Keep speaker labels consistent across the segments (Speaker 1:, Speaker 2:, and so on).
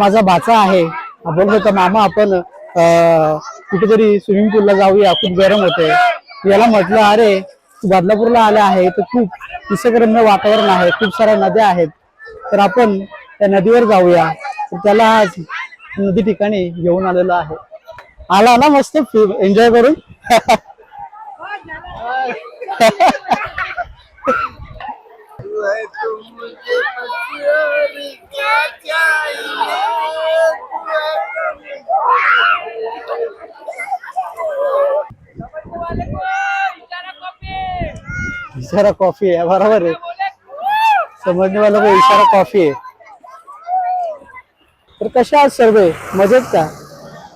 Speaker 1: माझा भाचा आहे. बोलत होता मामा आपण कुठेतरी स्विमिंग पूलला जाऊया खूप गरम होते याला म्हटलं अरे तू बदलापूरला आला आहे तर खूप निसर्गरम्य वातावरण आहे खूप साऱ्या नद्या आहेत. तर आपण त्या नदीवर जाऊया. तर त्याला आज नदी ठिकाणी घेऊन आलेलो आहे. आला ना मस्त एन्जॉय करून? इशारा कॉफी आहे बरोबर आहे. समजणे वाला को इशारा कॉफी आहे. तर कशा आहात सर्व? मजेत का?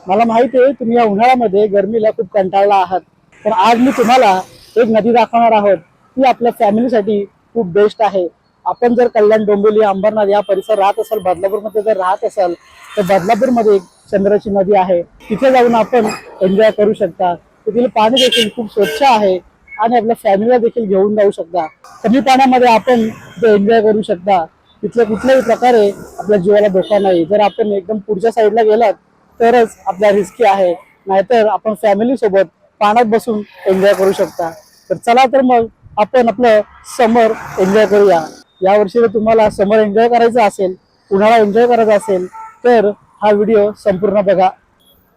Speaker 1: मला माहिती आहे तुम्ही या उन्हाळ्यामध्ये गरमीला खूप कंटाळला आहात. पण आज मी तुम्हाला एक नदी दाखवणार आहोत. ती आपल्या फॅमिलीसाठी खूप बेस्ट आहे. आपण जर कल्याण डोंबिवली अंबरनाथ या परिसर राहत असाल बदलापूरमध्ये जर राहत असाल तर बदलापूरमध्ये एक चंद्राची नदी आहे. तिथे जाऊन आपण एन्जॉय करू शकता. तिथील पाणी देखील खूप स्वच्छ आहे. आणि आपल्या फॅमिलीला देखील घेऊन जाऊ शकता. कमी पाण्यामध्ये आपण ते एन्जॉय करू शकता. तिथल्या कुठल्याही प्रकारे आपल्या जीवाला धोका नाही. जर आपण एकदम पुढच्या साईडला गेलात तरच आपल्या रिस्की आहे. नाहीतर आपण फॅमिली सोबत पाण्यात बसून एन्जॉय करू शकता. तर चला तर मग आपण आपलं समर एन्जॉय करूया. यावर्षी जर तुम्हाला समर एन्जॉय करायचं असेल उन्हाळा एन्जॉय करायचा असेल तर हा व्हिडिओ संपूर्ण बघा.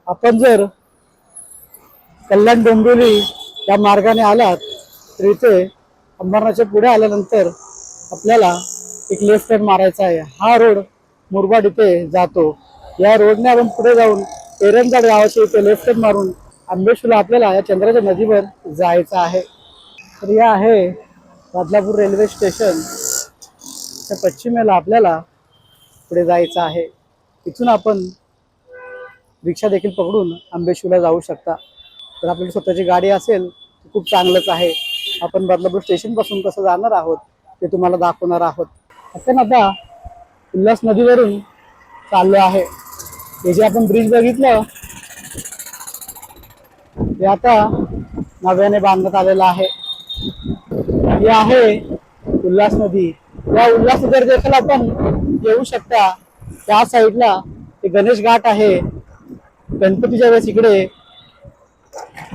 Speaker 1: आपण जर कल्याण डोंबिवली या मार्गाने आलात तर इथे अंबरनाथच्या पुढे आल्यानंतर आपल्याला एक लेफ्ट टर्न मारायचा आहे. हा रोड मुरबाड इथे जातो. या रोडने आपण पुढे जाऊन एरंजाड गावाच्या इथे लेफ्ट टर्न मारून आंबेशूला आपल्याला या चंद्राच्या नदीवर जायचं आहे. तर या आहे बदलापूर रेल्वे स्टेशन त्या पश्चिमेला आपल्याला पुढे जायचं आहे. इथून आपण रिक्षा देखील पकडून आंबेशूला जाऊ शकता. तर आपली स्वतःची गाडी असेल खूप चांगलंच आहे. आपण बदलापूर स्टेशनपासून कसं जाणार आहोत ते तुम्हाला दाखवणार आहोत. आपण आता उल्हास नदीवरून चाललो आहे. हे जे आपण ब्रिज बघितलं ते आता नव्याने बांधण्यात आलेलं आहे. ही आहे उल्हास नदी. या उल्हास नदीवर देखील आपण येऊ शकता. त्या साईडला ते गणेश घाट आहे. गणपतीच्या वेळेस इकडे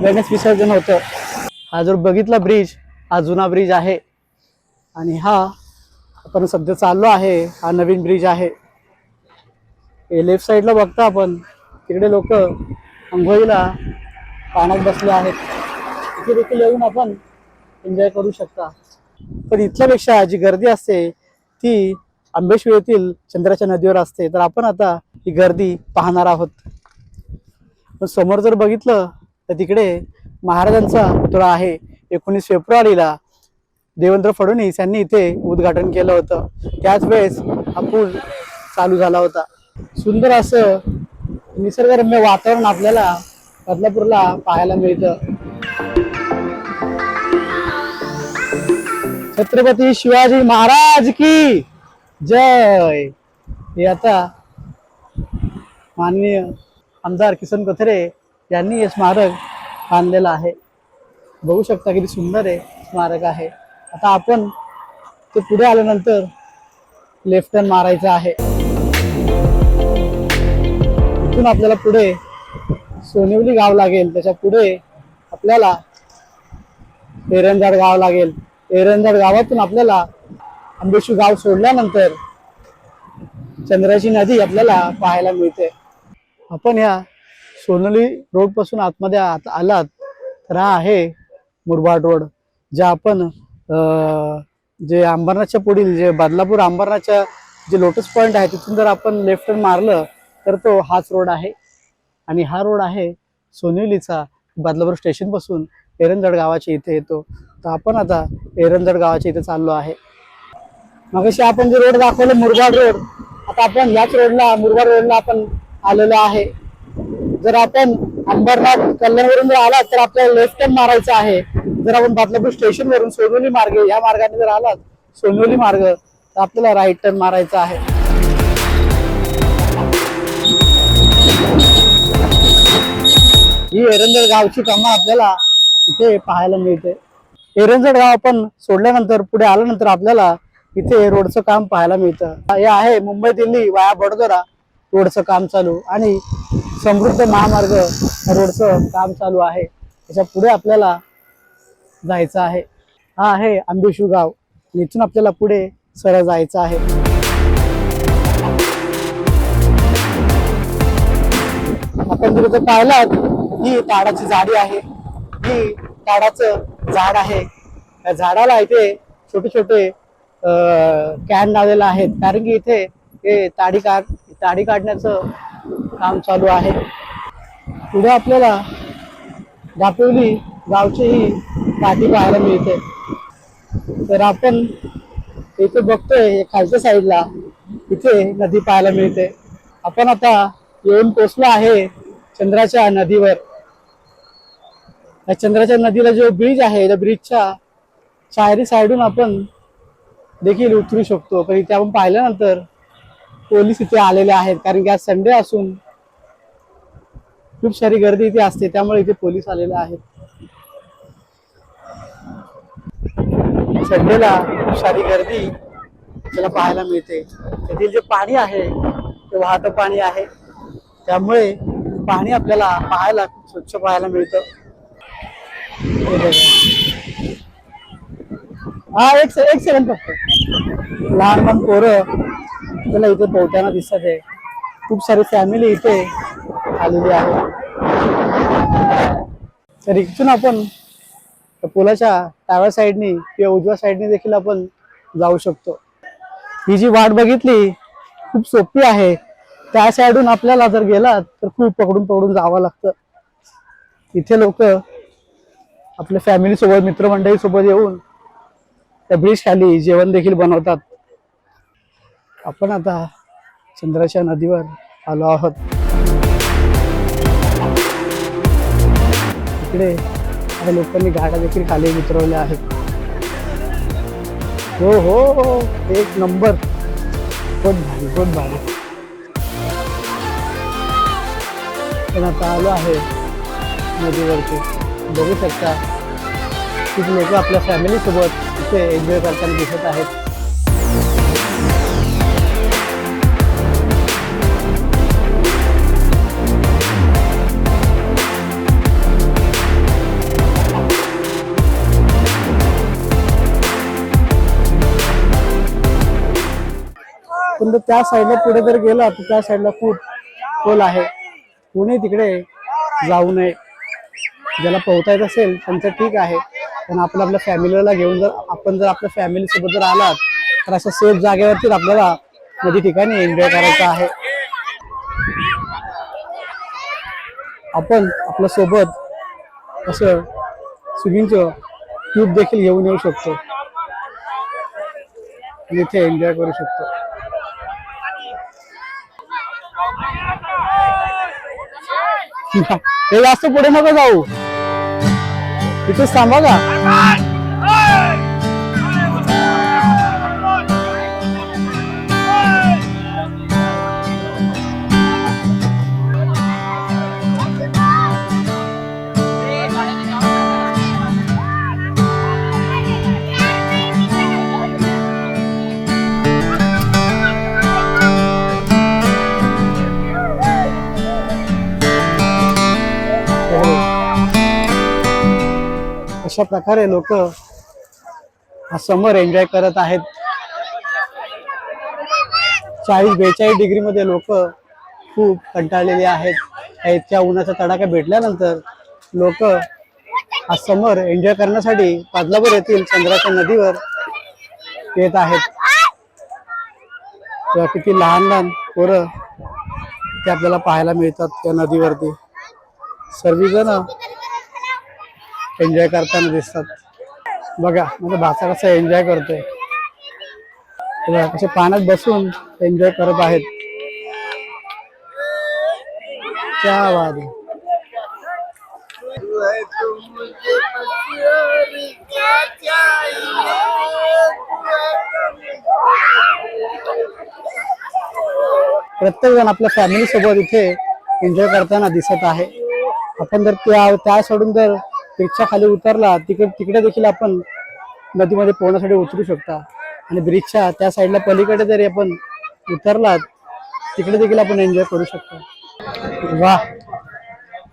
Speaker 1: गणेश विसर्जन होतं. हा जर बघितला ब्रिज हा जुना ब्रिज आहे. आणि हा आपण सध्या चाललो आहे हा नवीन ब्रिज आहे. हे लेफ्ट साईडला बघता आपण तिकडे लोक आंघोळीला पाण्यात बसले आहेत. इथे देखील येऊन आपण एन्जॉय करू शकता. पण इथल्यापेक्षा जी गर्दी असते ती आंबेश्वर येथील चंद्राच्या नदीवर असते. तर आपण आता ही गर्दी पाहणार आहोत. पण समोर जर बघितलं तर तिकडे महाराजांचा पुतळा आहे. एकोणीस फेब्रुवारीला देवेंद्र फडणवीस यांनी इथे उद्घाटन केलं होतं. त्याच वेळेस हा पूल चालू झाला होता. सुंदर असं निसर्गरम्य वातावरण आपल्याला बदलापूरला पाहायला मिळतं. छत्रपती शिवाजी महाराज की जय. हे आता माननीय आमदार किसन कथरे यांनी हे स्मारक बांधलेलं आहे. बघू शकता किती सुंदर आहे स्मारक आहे. आता आपण ते पुढे आल्यानंतर लेफ्ट टर्न मारायचं आहे. इथून आपल्याला पुढे सोनिवली गाव लागेल. त्याच्या पुढे आपल्याला एरंजाड गाव लागेल. एरंजाड गावातून आपल्याला आंबेशू गाव सोडल्यानंतर चंद्राची नदी आपल्याला पाहायला मिळते. आपण या सोनली रोडपासून आतमध्ये आत आलात तर हा आहे मुरबाड रोड जे आपण जे अंबरनाथच्या पुढील जे बदलापूर अंबरनाथच्या जे लोटस पॉईंट आहे तिथून जर आपण लेफ्ट टर्न मारलं तर तो हाच रोड आहे. आणि हा रोड आहे सोनिवलीचा बदलापूर स्टेशनपासून एरंजड गावाच्या इथे येतो. तर आपण आता एरंजड गावाच्या इथे चाललो आहे. मगाशी आपण जे रोड दाखवलं मुरबाड रोड आता आपण याच रोडला मुरबाड रोडला आपण आलेलो आहे. जर आपण अंबरनाथ कल्याणवरून जर आलात तर आपल्याला लेफ्ट टर्न मारायचा आहे. जर आपण बदलापूर स्टेशन वरून सोनोली मार्गे या मार्गाने जर आलात सोनोली मार्ग तर आपल्याला राईट टर्न मारायचा आहे. ही एरंजड गावची कामं आपल्याला इथे पाहायला मिळते. एरंजड गाव आपण सोडल्यानंतर पुढे आल्यानंतर आपल्याला इथे रोडचं काम पाहायला मिळतं. हे आहे मुंबई दिल्ली वाया बडोदरा. रोडचं काम चालू आणि समृद्ध महामार्ग रोडचं काम चालू आहे. त्याच्या पुढे आपल्याला जायचं आहे. हा आहे आंबेशू गाव. इथून आपल्याला पुढे सरळ जायचं आहे. आपण जर पाहिलात ही ताडाची झाडी आहे. ही ताडाचं झाड आहे. या झाडाला इथे छोटे छोटे कॅन लावलेले आहेत. कारण की इथे हे ताडी दाढी काढण्याचं काम चालू आहे. पुढे आपल्याला दापिवली गावची ही पाठी पाहायला मिळते. तर आपण इथे बघतोय खालच्या साईडला इथे नदी पाहायला मिळते. आपण आता येऊन पोचलो आहे चंद्राच्या नदीवर. या चंद्राच्या नदीला जो ब्रिज आहे त्या ब्रिजच्या चारी साईडून आपण देखील उतरू शकतो. पण इथे आपण पाहिल्यानंतर पोलीस इथे आलेले आहेत कारण की आज संडे असून खूप सारी गर्दी इथे असते त्यामुळे इथे पोलीस आलेले आहेत. संडेला खूप सारी गर्दी आपल्याला पाहायला मिळते. तेथील जे पाणी आहे ते वाहतं पाणी आहे. त्यामुळे पाणी आपल्याला पाहायला खूप स्वच्छ पाहायला मिळतं. हा एक से- एक सेकंड फक्त. लहान लहान पोरं आपल्याला इथे पोहताना दिसत आहे. खूप सारी फॅमिली इथे आलेली आहे. तर इथून आपण पुलाच्या डाव्या साईडनी किंवा उजव्या साईडनी देखील आपण जाऊ शकतो. ही जी वाट बघितली खूप सोपी आहे. त्या साईडून आपल्याला जर गेलात तर खूप पकडून पकडून जावं लागतं. इथे लोक आपल्या फॅमिली सोबत मित्रमंडळी सोबत येऊन त्या ब्रिज खाली जेवण देखील बनवतात. आपण आता चंद्राच्या नदीवर आलो आहोत. इकडे काही लोकांनी गाड्या देखील खाली उतरवल्या आहेत. हो हो हो एक नंबर. बहुत भारी बहुत भारी. पण आता आलो आहे नदीवरती. बघू शकता खूप लोक आपल्या फॅमिलीसोबत इथे एन्जॉय करताना दिसत आहेत. त्या साईडला पुढे जर गेला तर त्या साईडला खूप खोल आहे. कोणी तिकडे जाऊ नये. ज्याला पोहता येत असेल त्यांचं ठीक आहे. पण आपण आपल्या फॅमिलीला घेऊन जर आपण जर आपल्या फॅमिली सोबत जर आलात तर अशा सेफ जागेवरतीच आपल्याला नदी ठिकाणी एन्जॉय करायचं आहे. आपण आपल्यासोबत असं स्विमिंगचं ट्यूब देखील घेऊन येऊ शकतो. आणि इथे एन्जॉय करू शकतो. हे जास्त पुढे नको जाऊ. तिथेच थांबा का? अशा प्रकारे लोक हा समर एन्जॉय करत आहेत. चाळीस बेचाळीस डिग्री मध्ये लोक खूप कंटाळलेले आहेत. या इतक्या उन्हाचा तडाखा भेटल्यानंतर लोक हा समर एन्जॉय करण्यासाठी पादलापूर येथील चंद्राच्या नदीवर येत आहेत. तेव्हा किती लहान लहान पोरं ते आपल्याला पाहायला मिळतात त्या नदीवरती. सर्वजण एन्जॉय करताना दिसतात. बघा माझा भाचा कसा एन्जॉय करतोय. कसे पाण्यात बसून एन्जॉय करत आहेत. क्या वाद प्रत्येक जण आपल्या फॅमिली सोबत इथे एन्जॉय करताना दिसत आहे. आपण जर त्या त्या सोडून जर ब्रिजच्या खाली उतरला तिकडे तिकडे देखील आपण नदीमध्ये पोहण्यासाठी उतरू शकता. आणि ब्रिजच्या त्या साईडला पलीकडे जरी आपण उतरलात तिकडे देखील आपण एन्जॉय करू शकतो. वा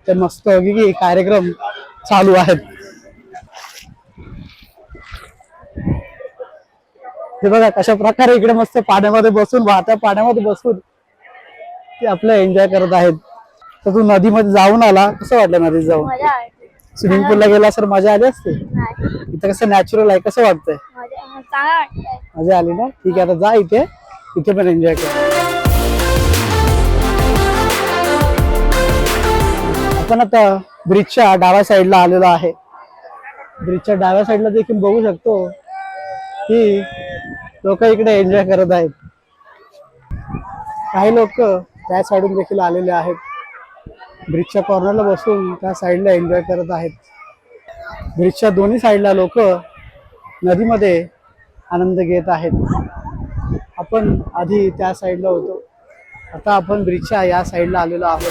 Speaker 1: तर मस्त की कार्यक्रम चालू आहेत. हे बघा कशा प्रकारे इकडे मस्त पाण्यामध्ये बसून वाहत्या पाण्यामध्ये बसून ते आपलं एन्जॉय करत आहेत. तर तू नदीमध्ये जाऊन आला कसं वाटलं नदीत जाऊन? स्विमिंग पूलला गेला सर मजा आली असते?
Speaker 2: नाही.
Speaker 1: इथं कसं नॅचरल आहे कसं वाटतंय?
Speaker 2: मजा चांगला वाटतंय.
Speaker 1: मजा आली ना? ठीक आहे आता जा इथे. इथे पण एन्जॉय कर. आपण आता ब्रिजच्या डाव्या साईडला आलेलो आहे. ब्रिजच्या डाव्या साईडला देखील बघू शकतो. की लोक इकडे एन्जॉय करत आहेत. काही लोक त्या साईडून देखील आलेले आहेत. ब्रिजच्या कॉर्नरला बसून त्या साईडला एन्जॉय करत आहेत. ब्रिजच्या दोन्ही साईडला लोक नदीमध्ये आनंद घेत आहेत. आपण आधी त्या साईडला होतो. आता आपण ब्रिजच्या या साईडला आलेलो आहोत.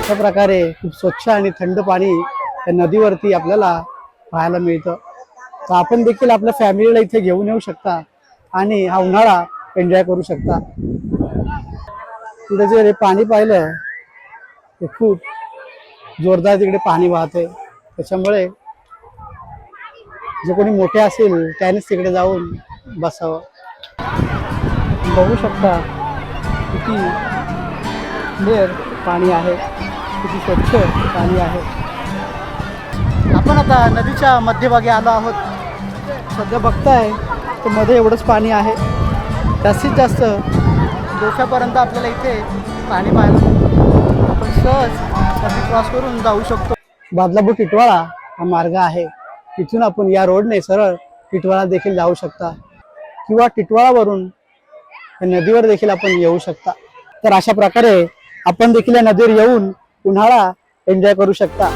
Speaker 1: अशा प्रकारे खूप स्वच्छ आणि थंड पाणी त्या नदीवरती आपल्याला पाहायला मिळतं. तर आपण देखील आपल्या फॅमिलीला इथे घेऊन येऊ शकता आणि हा उन्हाळा एन्जॉय करू शकता. तिथे जे पाणी पाहिलं ते खूप जोरदार तिकडे पाणी वाहते त्याच्यामुळे जे कोणी मोठे असेल त्यानेच तिकडे जाऊन बसावं. बघू शकता किती क्लिअर पाणी आहे किती स्वच्छ पाणी आहे. आपण आता नदीच्या मध्यभागी आलो आहोत. सध्या बघताय तर मध्ये एवढंच पाणी आहे. जास्तीत जास्त डोक्यापर्यंत आपल्याला इथे पाणी पाहायला मिळतं. आपण सहज नदी क्रॉस करून जाऊ शकतो. बादलापूर टिटवाळा हा मार्ग आहे. तिथून आपण या रोडने सरळ टिटवाळा देखील जाऊ शकता. किंवा टिटवाळावरून नदीवर देखील आपण येऊ शकता. तर अशा प्रकारे आपण देखील या नदीवर येऊन उन्हाळा एन्जॉय करू शकता.